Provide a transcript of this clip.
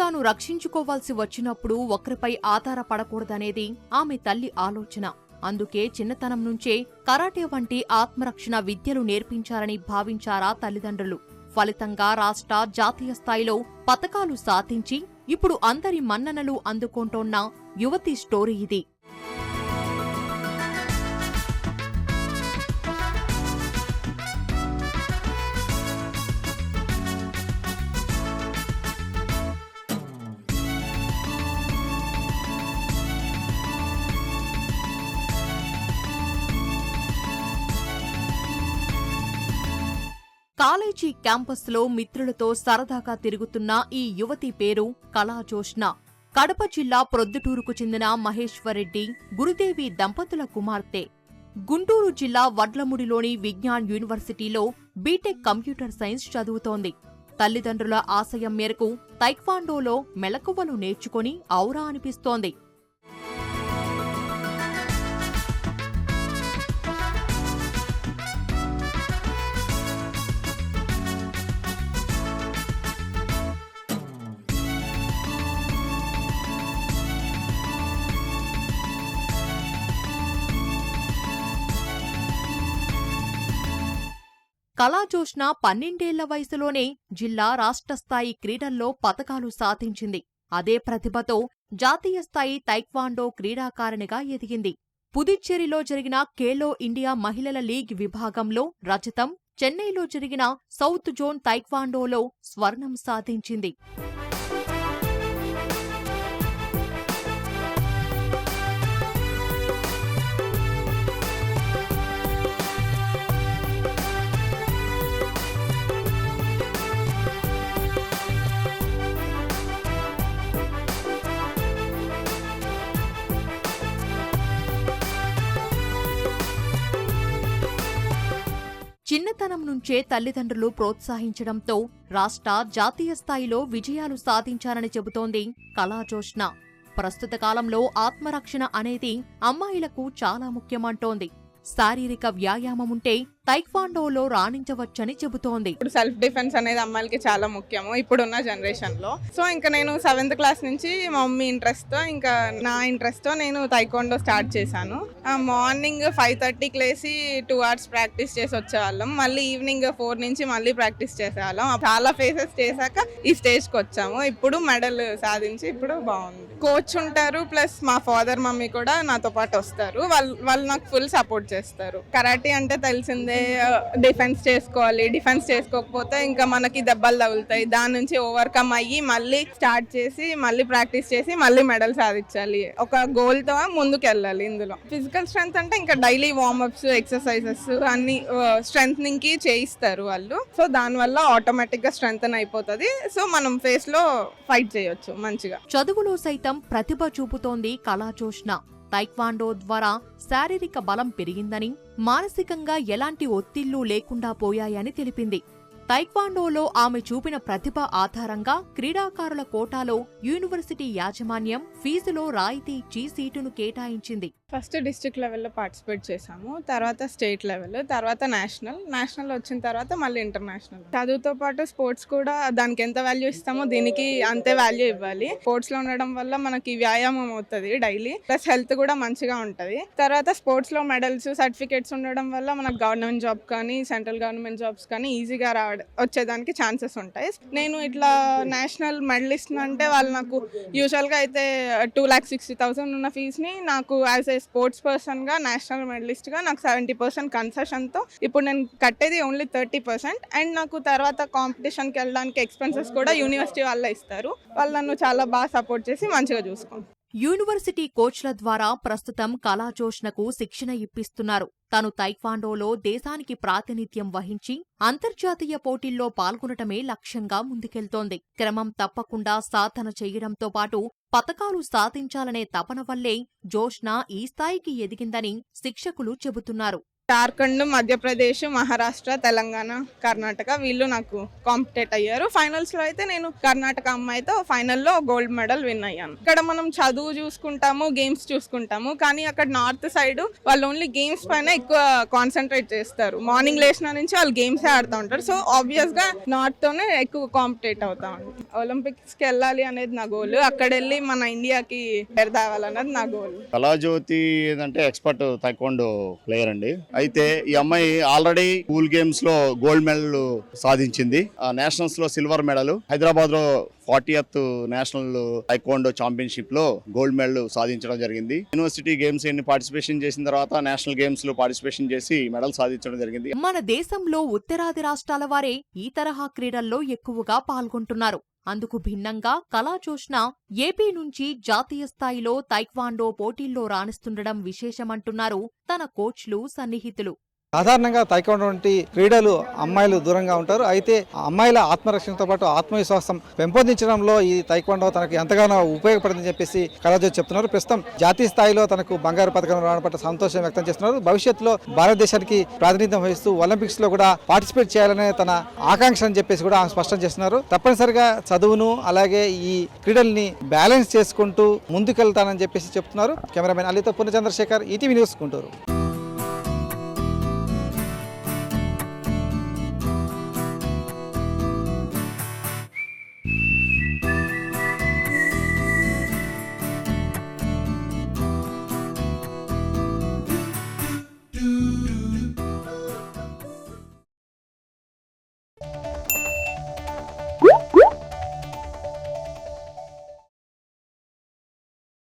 తాను రక్షించుకోవాల్సి వచ్చినప్పుడు ఒకరిపై ఆధారపడకూడదనేది ఆమె తల్లి ఆలోచన. అందుకే చిన్నతనం నుంచే కరాటే వంటి ఆత్మరక్షణ విద్యలు నేర్పించారని భావించారా తల్లిదండ్రులు. ఫలితంగా రాష్ట్ర జాతీయ స్థాయిలో పతకాలు సాధించి ఇప్పుడు అందరి మన్ననలు అందుకుంటోన్న యువతి స్టోరీ ఇది. కాలేజీ క్యాంపస్లో మిత్రులతో సరదాగా తిరుగుతున్న ఈ యువతి పేరు కళాజోష్న కడప జిల్లా ప్రొద్దుటూరుకు చెందిన మహేశ్వరరెడ్డి గురుదేవి దంపతుల కుమార్తె. గుంటూరు జిల్లా వడ్లముడిలోని విజ్ఞాన్ యూనివర్సిటీలో బీటెక్ కంప్యూటర్ సైన్స్ చదువుతోంది. తల్లిదండ్రుల ఆశయం మేరకు తైక్వాండోలో మెలకువలు నేర్చుకొని ఔరా అనిపిస్తోంది. కళాజోష్న పన్నెండేళ్ళ వయసులోనే జిల్లా రాష్ట్ర స్థాయి క్రీడల్లో పతకాలు సాధించింది. అదే ప్రతిభతో జాతీయ స్థాయి తైక్వాండో క్రీడాకారిణిగా ఎదిగింది. పుదుచ్చేరిలో జరిగిన ఖేలో ఇండియా మహిళల లీగ్ విభాగంలో రజతం చెన్నైలో జరిగిన సౌత్ జోన్ తైక్వాండోలో స్వర్ణం సాధించింది. చిన్నతనం నుంచే తల్లిదండ్రులు ప్రోత్సహించడంతో రాష్ట్ర జాతీయ స్థాయిలో విజయాలు సాధించారని చెబుతోంది కళాజోష్ణ ప్రస్తుత కాలంలో ఆత్మరక్షణ అనేది అమ్మాయిలకు చాలా ముఖ్యమంటోంది. శారీరక వ్యాయామముంటే తైక్వాండోలో రాణించవచ్చని చెబుతోంది. ఇప్పుడు సెల్ఫ్ డిఫెన్స్ అనేది అమ్మాయిలకి చాలా ముఖ్యము ఇప్పుడున్న జనరేషన్లో. సో ఇంకా నేను సెవెంత్ క్లాస్ నుంచి మా మమ్మీ ఇంట్రెస్ట్తో ఇంకా నా ఇంట్రెస్ట్తో నేను తైక్వాండో స్టార్ట్ చేశాను. మార్నింగ్ ఫైవ్ థర్టీకి లేసి టూ అవర్స్ ప్రాక్టీస్ చేసి వచ్చేవాళ్ళం. మళ్ళీ ఈవినింగ్ ఫోర్ నుంచి మళ్ళీ ప్రాక్టీస్ చేసేవాళ్ళం. చాలా ఫేసెస్ చేశాక ఈ స్టేజ్కి వచ్చాము. ఇప్పుడు మెడల్ సాధించి ఇప్పుడు బాగుంది. కోచ్ ఉంటారు ప్లస్ మా ఫాదర్ మమ్మీ కూడా నాతో పాటు వస్తారు. వాళ్ళు వాళ్ళు నాకు ఫుల్ సపోర్ట్ చేస్తారు. కరాటే అంటే తెలిసిందే డిఫెన్స్ చేసుకోవాలి డిఫెన్స్ చేసుకోకపోతే ఇంకా మనకి దెబ్బలు తగులుతాయి. దాని నుంచి ఓవర్కమ్ అయ్యి మళ్ళీ స్టార్ట్ చేసి మళ్ళీ ప్రాక్టీస్ చేసి మళ్ళీ మెడల్ సాధించాలి. ఒక గోల్తో ముందుకు వెళ్ళాలి ఇందులో. ఫిజికల్ స్ట్రెంగ్త్ అంటే ఇంకా డైలీ వార్మప్స్ ఎక్సర్సైజెస్ అన్ని స్ట్రెంగ్కి చేయిస్తారు వాళ్ళు. సో దానివల్ల ఆటోమేటిక్గా స్ట్రెంగ్ అయిపోతుంది. సో మనం ఫేస్లో ఫైట్ చేయొచ్చు మంచిగా. చదువులో సైతం ప్రతిభ చూపుతోంది కళాజోష్ణ తైక్వాండో ద్వారా శారీరక బలం పెరిగిందని మానసికంగా ఎలాంటి ఒత్తిళ్ళు లేకుండా పోయాయని తెలిపింది. తైక్వాండోలో ఆమె చూపిన ప్రతిభ ఆధారంగా క్రీడాకారుల కోటాలో యూనివర్సిటీ యాజమాన్యం ఫీజులో రాయితీ ఇచ్చి సీటును కేటాయించింది. ఫస్ట్ డిస్ట్రిక్ట్ లెవెల్లో పార్టిసిపేట్ చేసాము తర్వాత స్టేట్ లెవెల్ తర్వాత నేషనల్. నేషనల్ వచ్చిన తర్వాత మళ్ళీ ఇంటర్నేషనల్. చదువుతో పాటు స్పోర్ట్స్ కూడా దానికి ఎంత వాల్యూ ఇస్తామో దీనికి అంతే వాల్యూ ఇవ్వాలి. స్పోర్ట్స్లో ఉండడం వల్ల మనకి వ్యాయామం అవుతుంది డైలీ ప్లస్ హెల్త్ కూడా మంచిగా ఉంటుంది. తర్వాత స్పోర్ట్స్లో మెడల్స్ సర్టిఫికేట్స్ ఉండడం వల్ల మనకు గవర్నమెంట్ జాబ్ కానీ సెంట్రల్ గవర్నమెంట్ జాబ్స్ కానీ ఈజీగా రావ వచ్చేదానికి ఛాన్సెస్ ఉంటాయి. నేను ఇట్లా నేషనల్ మెడలిస్ట్ అంటే వాళ్ళు నాకు యూజువల్గా అయితే టూ ల్యాక్ సిక్స్టీ థౌసండ్ ఉన్న ఫీజ్ని నాకు యాజ్ ఏ స్పోర్ట్స్ పర్సన్గా నేషనల్ మెడలిస్ట్గా నాకు సెవెంటీ పర్సెంట్ కన్సెషన్తో ఇప్పుడు నేను కట్టేది ఓన్లీ థర్టీ పర్సెంట్ అండ్ నాకు తర్వాత కాంపిటీషన్కి వెళ్ళడానికి ఎక్స్పెన్సెస్ కూడా యూనివర్సిటీ వాళ్ళే ఇస్తారు. వాళ్ళు నన్ను చాలా బాగా సపోర్ట్ చేసి మంచిగా చూసుకుంటాను యూనివర్సిటీ కోచ్ల ద్వారా ప్రస్తుతం కళాజోష్నకు శిక్షణ ఇప్పిస్తున్నారు. తను తైక్వాండోలో దేశానికి ప్రాతినిధ్యం వహించి అంతర్జాతీయ పోటీల్లో పాల్గొనటమే లక్ష్యంగా ముందుకెళ్తోంది. క్రమం తప్పకుండా సాధన చేయడంతో పాటు పతకాలు సాధించాలనే తపన వల్లే జోష్న ఈ స్థాయికి ఎదిగిందని శిక్షకులు చెబుతున్నారు. జార్ఖండ్ మధ్యప్రదేశ్ మహారాష్ట్ర తెలంగాణ కర్ణాటక వీళ్ళు నాకు కాంపిటేట్ అయ్యారు. ఫైనల్స్లో అయితే నేను కర్ణాటక అమ్మాయితో ఫైనల్లో గోల్డ్ మెడల్ విన్ అయ్యాను. ఇక్కడ మనం చదువు చూసుకుంటాము గేమ్స్ చూసుకుంటాము కానీ అక్కడ నార్త్ సైడ్ వాళ్ళు ఓన్లీ గేమ్స్ పైన ఎక్కువ కాన్సన్ట్రేట్ చేస్తారు. మార్నింగ్ లేచిన నుంచి వాళ్ళు గేమ్స్ ఆడుతూ ఉంటారు. సో ఆబ్వియస్గా నార్త్ తోనే ఎక్కువ కాంపిటేట్ అవుతా ఉంటారు ఒలింపిక్స్కి వెళ్ళాలి అనేది నా గోల్ అక్కడ వెళ్ళి మన ఇండియాకి పేరు తేవాలన్నది నా గోల్ కళాజ్యోతి ఏంటంటే ఎక్స్పర్ట్ తైకోండో ప్లేయర్ అండి. అయితే ఈ అమ్మాయి ఆల్రెడీ స్కూల్ గేమ్స్లో గోల్డ్ మెడల్ సాధించింది. నేషనల్స్లో సిల్వర్ మెడల్. హైదరాబాద్లో ఫార్టీయత్ నేషనల్ ఐకోండో ఛాంపియన్షిప్లో గోల్డ్ మెడల్ సాధించడం జరిగింది. యూనివర్సిటీ గేమ్స్ ఎన్ని పార్టిసిపేషన్ చేసిన తర్వాత నేషనల్ గేమ్స్లో పార్టిసిపేషన్ చేసి మెడల్ సాధించడం జరిగింది. మన దేశంలో ఉత్తరాది రాష్ట్రాల వారే ఈ తరహా క్రీడల్లో ఎక్కువగా పాల్గొంటున్నారు. అందుకు భిన్నంగా కళాజోష్ణ ఏపీ నుంచి జాతీయ స్థాయిలో తైక్వాండో పోటీల్లో రాణిస్తుండడం విశేషమంటున్నారు తన కోచ్లు సన్నిహితులు. సాధారణంగా తైకొండ వంటి క్రీడలు అమ్మాయిలు దూరంగా ఉంటారు. అయితే అమ్మాయిల ఆత్మరక్షణతో పాటు ఆత్మవిశ్వాసం పెంపొందించడంలో ఈ తైకొండ తనకు ఎంతగానో ఉపయోగపడిందని చెప్పేసి కళాజ్యోతి చెప్తున్నారు. ప్రస్తుతం జాతీయ స్థాయిలో తనకు బంగారు పథకం రావడం పట్ల సంతోషం వ్యక్తం చేస్తున్నారు. భవిష్యత్తులో భారతదేశానికి ప్రాతినిధ్యం వహిస్తూ ఒలింపిక్స్లో కూడా పార్టిసిపేట్ చేయాలనే తన ఆకాంక్ష అని చెప్పేసి కూడా ఆమె స్పష్టం చేస్తున్నారు. తప్పనిసరిగా చదువును అలాగే ఈ క్రీడల్ని బ్యాలెన్స్ చేసుకుంటూ ముందుకెళ్తానని చెప్పేసి చెప్తున్నారు. కెమెరామెన్ అలీతో పూర్ణ చంద్రశేఖర్ ఈటీవీ న్యూస్ గుంటూరు.